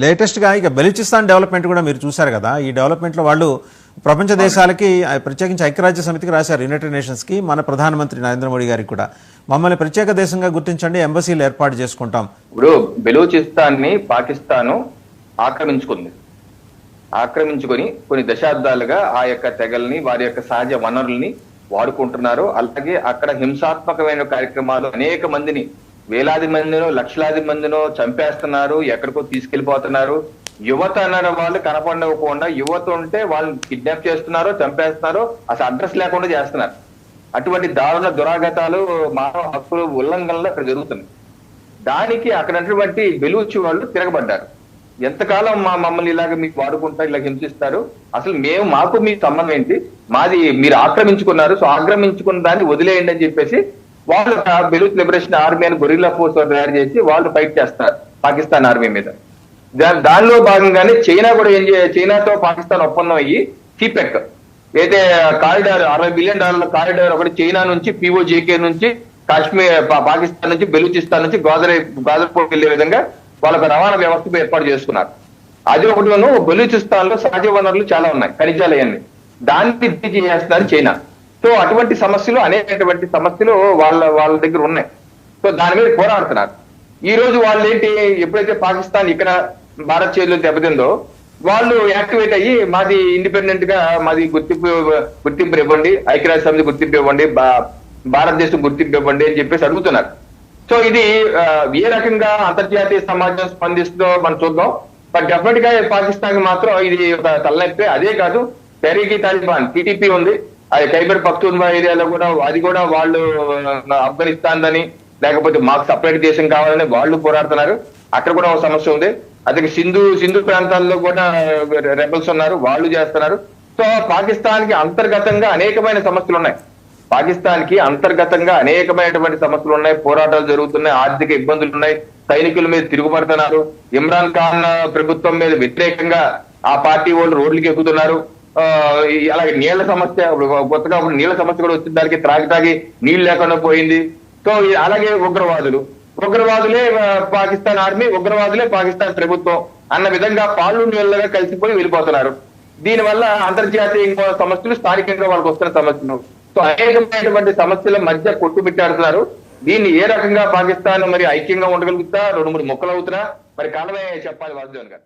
లేటెస్ట్గా ఇక బెలిచిస్తాన్ డెవలప్మెంట్ కూడా మీరు చూశారు కదా. ఈ డెవలప్మెంట్లో వాళ్ళు ప్రపంచ దేశాలకి ఆ, ప్రత్యేకించి ఐక్యరాజ్య సమితికి రాశారు యునైటెడ్ నేషన్స్కి మన ప్రధానమంత్రి నరేంద్ర మోడీ గారికి కూడా. మమ్మల్ని ప్రత్యేక దేశంగా గుర్తించండి ఎంబసీలు ఏర్పాటు చేసుకుంటాం. ఇప్పుడు బెలూచిస్తాన్ని పాకిస్తాన్ ఆక్రమించుకుంది. ఆక్రమించుకొని కొన్ని దశాబ్దాలుగా ఆ యొక్క తెగల్ని వారి యొక్క సహజ వనరుల్ని వాడుకుంటున్నారు. అలాగే అక్కడ హింసాత్మకమైన కార్యక్రమాలు అనేక మందిని వేలాది మందినో లక్షలాది మందినో చంపేస్తున్నారు ఎక్కడికో తీసుకెళ్ళిపోతున్నారు యువత అన్న వాళ్ళు కనపడకుండా యువత ఉంటే వాళ్ళని కిడ్నాప్ చేస్తున్నారు చంపేస్తున్నారు అసలు అడ్రస్ లేకుండా చేస్తున్నారు. అటువంటి దారుణ దురాగతాలు మానవ హక్కుల ఉల్లంఘనలు అక్కడ జరుగుతుంది దానికి అక్కడ ఉన్నటువంటి బెలూచి వాళ్ళు తిరగబడ్డారు. ఎంతకాలం మా మమ్మల్ని ఇలాగ మీకు వాడుకుంటా ఇలా హింసిస్తారు? అసలు మేము మాకు మీ సంబంధం ఏంటి? మాది మీరు ఆక్రమించుకున్నారు సో ఆక్రమించుకున్న దాన్ని వదిలేయండి అని చెప్పేసి వాళ్ళు ఒక బెలూచ్ లిబరేషన్ ఆర్మీ అని గొరిల్లా ఫోర్స్ తయారు చేసి వాళ్ళు ఫైట్ చేస్తారు పాకిస్తాన్ ఆర్మీ మీద. దానిలో భాగంగానే చైనా కూడా ఏం చే చైనాతో పాకిస్తాన్ ఒప్పందం అయ్యి సిపెక్ అయితే కారిడార్ అరవై బిలియన్ డాలర్ల కారిడార్ ఒకటి చైనా నుంచి పిఓజేకే నుంచి కాశ్మీర్ పాకిస్తాన్ నుంచి బెలూచిస్తాన్ నుంచి గోదరే గోదరపూర్ వెళ్ళే విధంగా వాళ్ళకు రవాణా వ్యవస్థ ఏర్పాటు చేసుకున్నారు. అది ఒకటి బెలూచిస్తాన్లో సహజ వనరులు చాలా ఉన్నాయి ఖనిజాలు అవన్నీ. దాన్ని చేస్తున్నారు చైనా సో అటువంటి సమస్యలు అనేకటువంటి సమస్యలు వాళ్ళ వాళ్ళ దగ్గర ఉన్నాయి. సో దాని మీద పోరాడుతున్నారు. ఈ రోజు వాళ్ళు ఏంటి ఎప్పుడైతే పాకిస్తాన్ ఇక్కడ భారత్ చేతిలో దెబ్బతిందో వాళ్ళు యాక్టివేట్ అయ్యి మాది ఇండిపెండెంట్గా మాది గుర్తింపు గుర్తింపు ఇవ్వండి ఐక్యరాజ్య సమితి గుర్తింపు ఇవ్వండి భారతదేశం గుర్తింపు ఇవ్వండి అని చెప్పేసి అడుగుతున్నారు. సో ఇది ఏ రకంగా అంతర్జాతీయ సమాజం స్పందిస్తుందో మనం చూద్దాం. బట్ డెఫినెట్గా పాకిస్తాన్కి మాత్రం ఇది ఒక తలనొప్పి. అదే కాదు తెరీకి తాలిబాన్ టీటీపీ ఉంది. అది ఖైబర్ పఖ్తూన్వా ఏరియాలో కూడా అది కూడా వాళ్ళు ఆఫ్ఘనిస్తాన్ అని లేకపోతే మాకు సపరేట్ దేశం కావాలని వాళ్ళు పోరాడుతున్నారు. అక్కడ కూడా ఒక సమస్య ఉంది. అదే సింధు సింధు ప్రాంతాల్లో కూడా రెబల్స్ ఉన్నారు వాళ్ళు చేస్తున్నారు. సో పాకిస్తాన్కి అంతర్గతంగా అనేకమైన సమస్యలు ఉన్నాయి. పాకిస్తాన్కి అంతర్గతంగా అనేకమైనటువంటి సమస్యలు ఉన్నాయి. పోరాటాలు జరుగుతున్నాయి ఆర్థిక ఇబ్బందులు ఉన్నాయి. సైనికుల మీద తిరుగుబడుతున్నారు. ఇమ్రాన్ ఖాన్ ప్రభుత్వం మీద వ్యతిరేకంగా ఆ పార్టీ వాళ్ళు రోడ్లకి ఎక్కుతున్నారు. అలాగే నీళ్ళ సమస్య కొత్తగా నీళ్ళ సమస్య కూడా వచ్చింది. దానికి త్రాగి తాగి నీళ్ళు లేకుండా పోయింది. సో అలాగే ఉగ్రవాదులు. ఉగ్రవాదులే పాకిస్తాన్ ఆర్మీ ఉగ్రవాదులే పాకిస్తాన్ ప్రభుత్వం అన్న విధంగా పాలు నీళ్ళగా కలిసిపోయి వెళ్ళిపోతున్నారు. దీనివల్ల అంతర్జాతీయ ఇంకో సమస్యలు స్థానికంగా వాళ్ళకి వస్తున్న సమస్యలు. సో అనేకమైనటువంటి సమస్యల మధ్య కొట్టుమిట్టాడుతున్నారు. దీన్ని ఏ రకంగా పాకిస్తాన్ మరి ఐక్యంగా ఉండగలుగుతా? రెండు మూడు మొక్కలు అవుతున్నా? మరి కాలమే చెప్పాలి వాసుదేవన్ గారు.